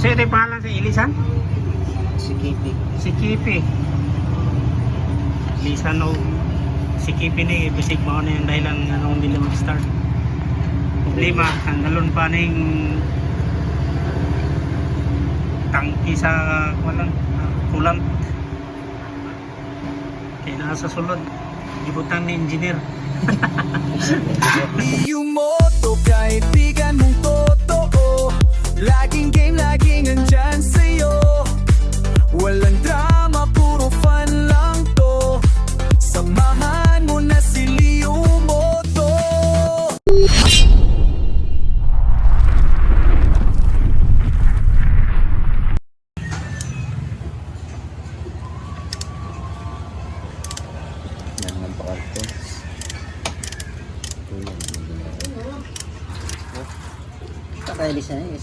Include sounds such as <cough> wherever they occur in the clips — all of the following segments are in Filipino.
Kasi ito yung pangalan sa Ilisan? Si Kitty. Si Kipi. Ilisan o si Kipi ni bisig mo na yung dahilan nga nung hindi mag-start. Problema, tanggalon pa na yung tangki sa walang kulang. Kaya nasa sulod. Gibutan ni engineer. <laughs> Yung moto, kaibigan mong totoo laging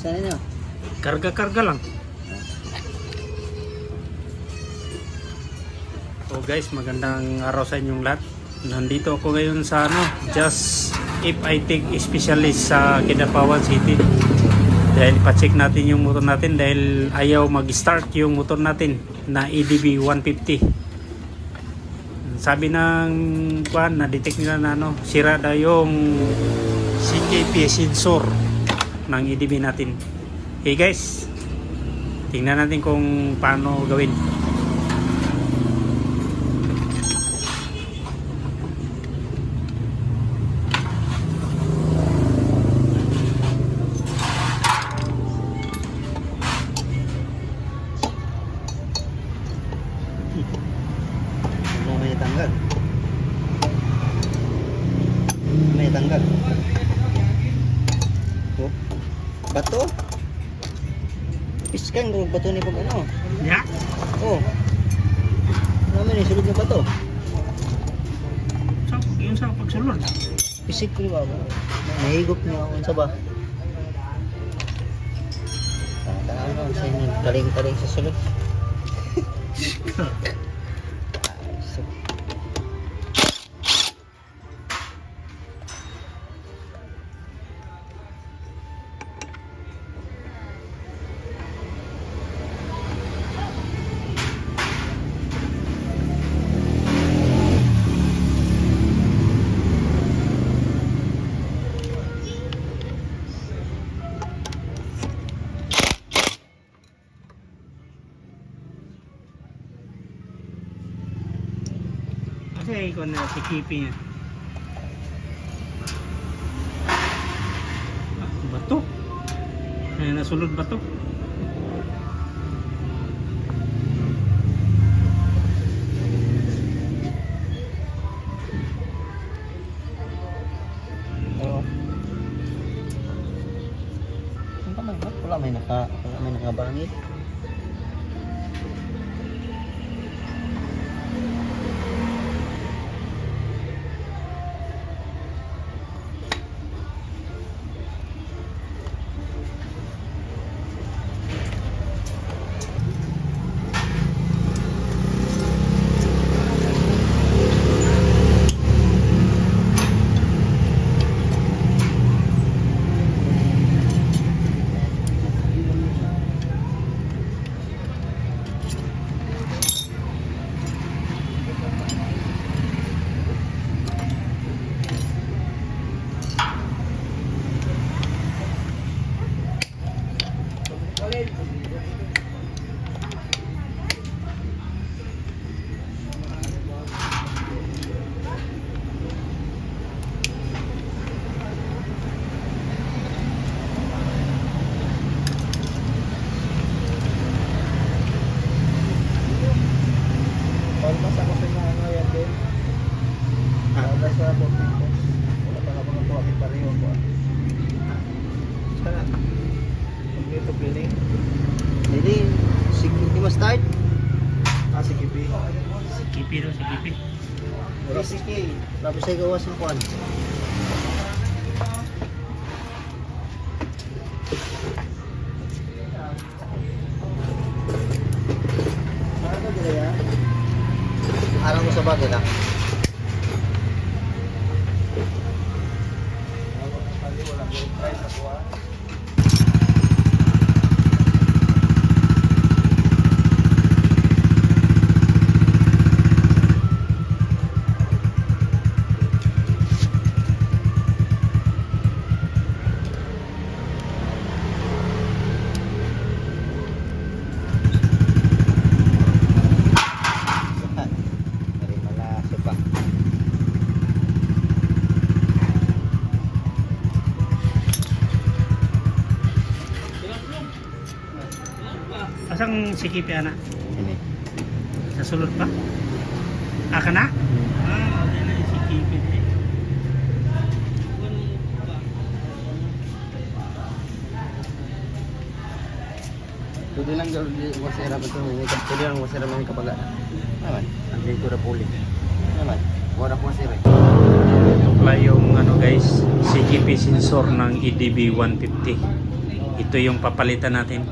Kakailis na eh. Isa na nyo. Karga-karga lang. So guys, magandang araw sa inyong lahat. Nandito ako ngayon sa ano, Just If I Take Specialist sa Kidapawan City. Dahil pa-check natin yung motor natin dahil ayaw mag-start yung motor natin na EDB 150. Sabi ng kuan, na-detect nila na ano, sira daw yung CKP sensor ng EDB natin. Okay guys, tingnan natin kung paano gawin. Piskan kung bato ni pag ano. Ya? Oh. Naman ni sulod ng bato. So, yun sa pagsulod. Pisik ko ba? Nahigop niya ako sa ba? Tanaw sa inyo, kaling-kaling sa sulod. Kasi ikaw na si Kipi niya. Ah, bato. Ay, nasulod bato. Wala may naka, wala may nakabangit. Palmas ako sa mga ngayon din. Palmas sa Portitos. Wala pa naman ako kami pareho ko. Sana. Dito piling. Hindi. Sige, hindi mo start. Ah, sige, B. Si Kipi daw, si Kipi. Wala sige. Tapos ay gawas ng kwan. Ano ba dila yan? Arang mo sa bagay lang. pa. Asang sikipi ah. ana? Ini. Sa sulod pa? Ah, Aka na? Ah, okay na yung sikipi. Pwede lang gawin wasira ba ito? Pwede lang wasira mga kapaga. Aman. Ang dito na puling. Naman. Wala wasira. Ito pala yung ano guys, CGP sensor ng EDB 150. Ito yung papalitan natin.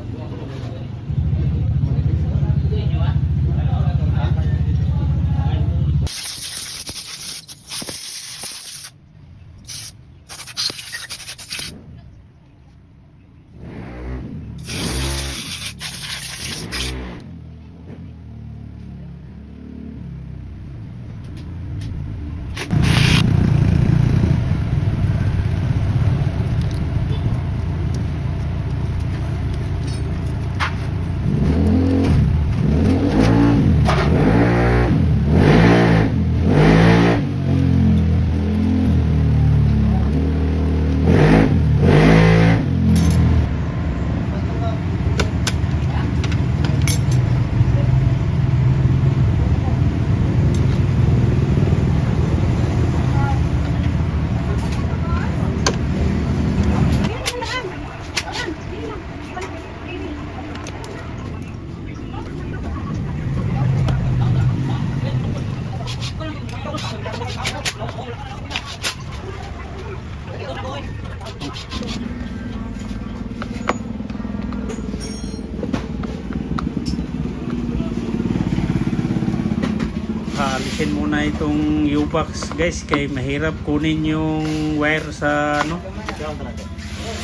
Itong U-box guys kay mahirap kunin yung wire sa ano?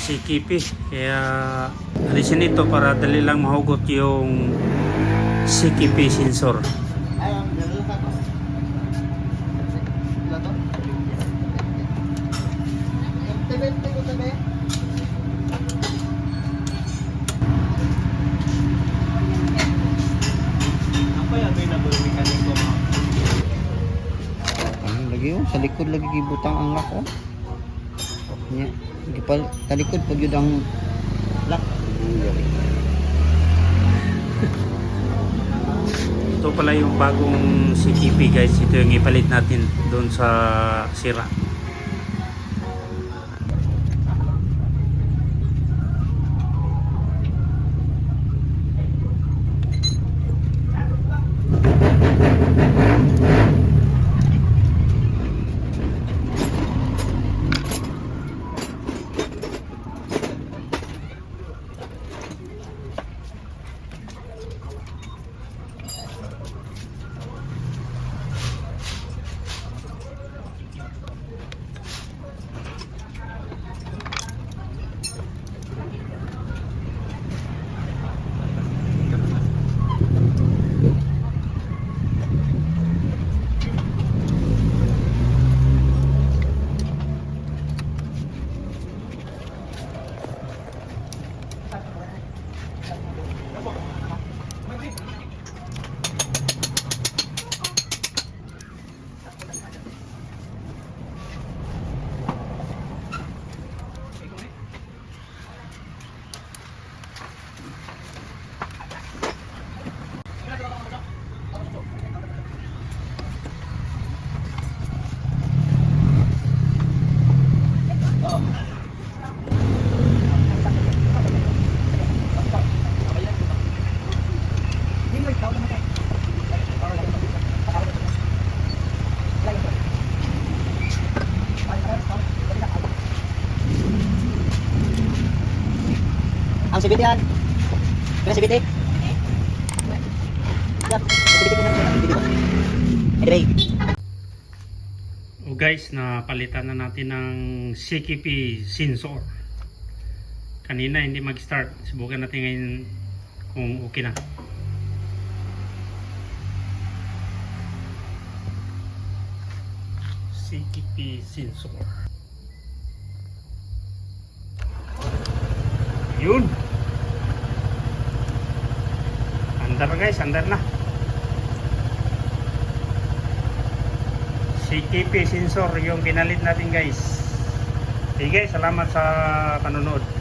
CKP kaya alisin ito para dali lang mahugot yung CKP sensor sa likod lagi gibutang ang lock oh. Nya, gipal talikod pag yun ang lock. <laughs> Ito pala yung bagong CKP guys ito yung ipalit natin doon sa sira Ang CBT yan. Kaya CBT. Anyway. O guys, napalitan na natin ng CKP sensor. Kanina hindi mag-start. Subukan natin ngayon kung okay na. CKP sensor. Yun. Na guys, andar na. CKP sensor yung pinalit natin guys. Sige, salamat sa panonood.